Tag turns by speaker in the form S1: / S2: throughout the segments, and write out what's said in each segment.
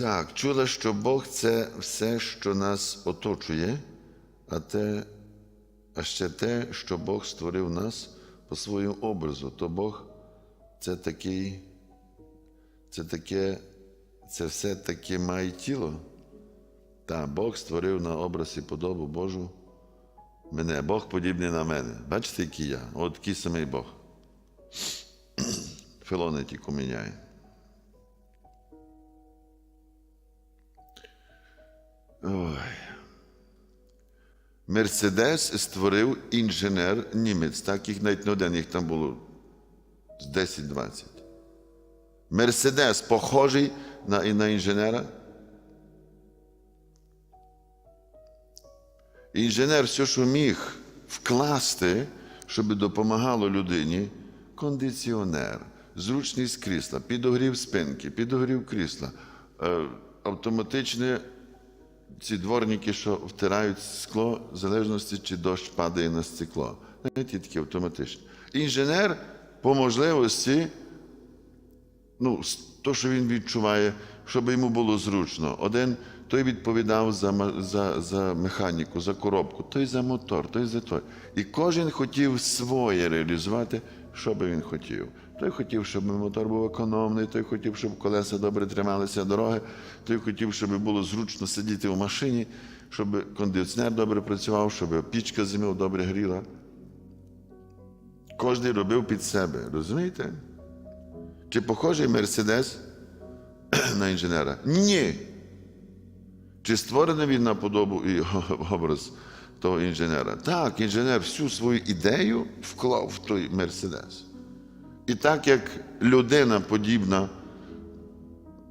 S1: Так, чула, що Бог це все, що нас оточує, а, те, а ще те, що Бог створив нас по своєму образу. То Бог це такий, це таке, це все таке має тіло. Та Бог створив на образ і подобу Божу мене. Бог подібний на мене. Бачите, який я? От такий самий Бог. Філони тільки міняє. Ой. Мерседес створив інженер німець, так їх навіть не один, їх там було з 10-20. Мерседес похожий на, на інженера. Інженер все, що міг вкласти, щоб допомагало людині, кондиціонер, зручність крісла, підогрів спинки, підогрів крісла, е, автоматичне ці дворники, що втирають скло, в залежності, чи дощ падає на стекло. Навіть такі автоматичні. Інженер по можливості, ну, то, що він відчуває, щоб йому було зручно. Один той відповідав за, за, за механіку, за коробку, той за мотор, той за той. І кожен хотів своє реалізувати, що би він хотів. Той хотів, щоб мотор був економний, той хотів, щоб колеса добре трималися дороги, той хотів, щоб було зручно сидіти в машині, щоб кондиціонер добре працював, щоб пічка зимів добре гріла. Кожен робив під себе, розумієте? Чи похожий Мерседес на інженера? Ні. Чи створений він на подобу і образ того інженера? Так, інженер всю свою ідею вклав в той Мерседес. І так як людина подібна,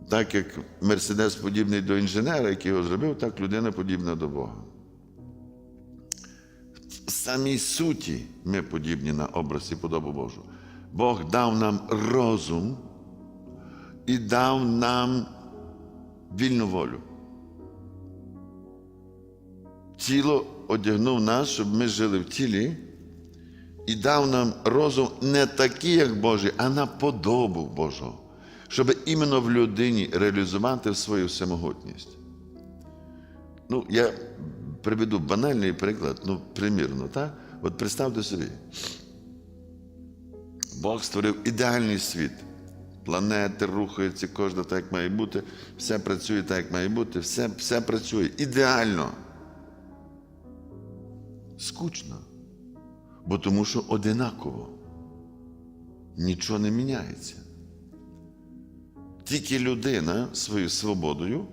S1: так як Мерседес подібний до інженера, який його зробив, так людина подібна до Бога. В самій суті ми подібні на образ і подобу Божу. Бог дав нам розум і дав нам вільну волю. Тіло одягнув нас, щоб ми жили в тілі, і дав нам розум не такий, як Божий, а на подобу Божого, щоб іменно в людині реалізувати свою всемогутність. Ну, я приведу банальний приклад, ну, примірно, так? От представте собі, Бог створив ідеальний світ. Планети рухаються, кожна так, як має бути, все працює так, як має бути, все, все працює ідеально. Скучно. Бо тому що одинаково. Нічого не міняється. Тільки людина своєю свободою,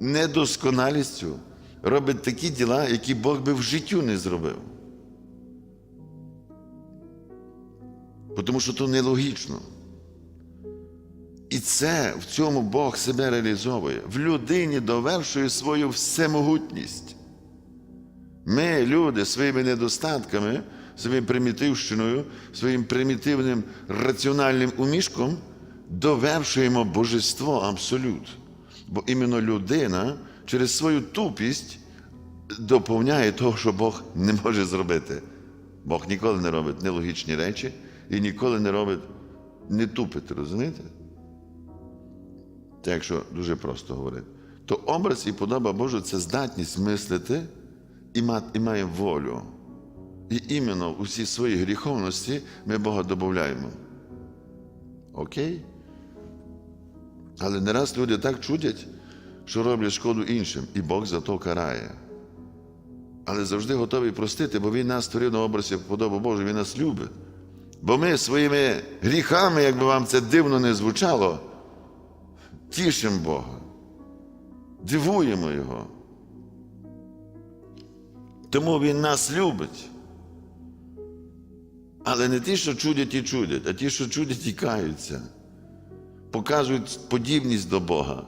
S1: недосконалістю робить такі діла, які Бог би в життю не зробив. Тому що то нелогічно. І це в цьому Бог себе реалізовує. В людині довершує свою всемогутність. Ми, люди, своїми недостатками, своєю примітивщиною, своїм примітивним раціональним умішком довершуємо божество абсолют. Бо іменно людина через свою тупість доповняє того, що Бог не може зробити. Бог ніколи не робить нелогічні речі і ніколи не робить не тупити, розумієте? Це якщо дуже просто говорити, то образ і подоба Божа це здатність мислити і, має волю. І іменно у всій своїй гріховності ми Бога додаємо. Окей? Але не раз люди так чудять, що роблять шкоду іншим, і Бог за то карає. Але завжди готовий простити, бо Він нас створив на образі подобу Божу, Він нас любить. Бо ми своїми гріхами, якби вам це дивно не звучало, тішимо Бога, дивуємо Його. Тому Він нас любить. Але не ті, що чудять і чудять, а ті, що чудять і каються, показують подібність до Бога.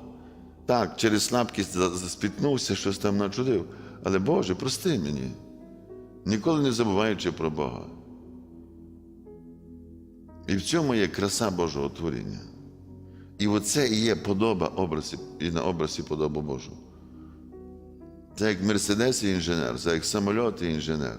S1: Так, через слабкість заспітнувся, щось там начудив. Але Боже, прости мені, ніколи не забуваючи про Бога. І в цьому є краса Божого творіння. І оце і є подоба образі, і на образі подобу Божу. Це як Мерседес і інженер, це як самоліт і інженер.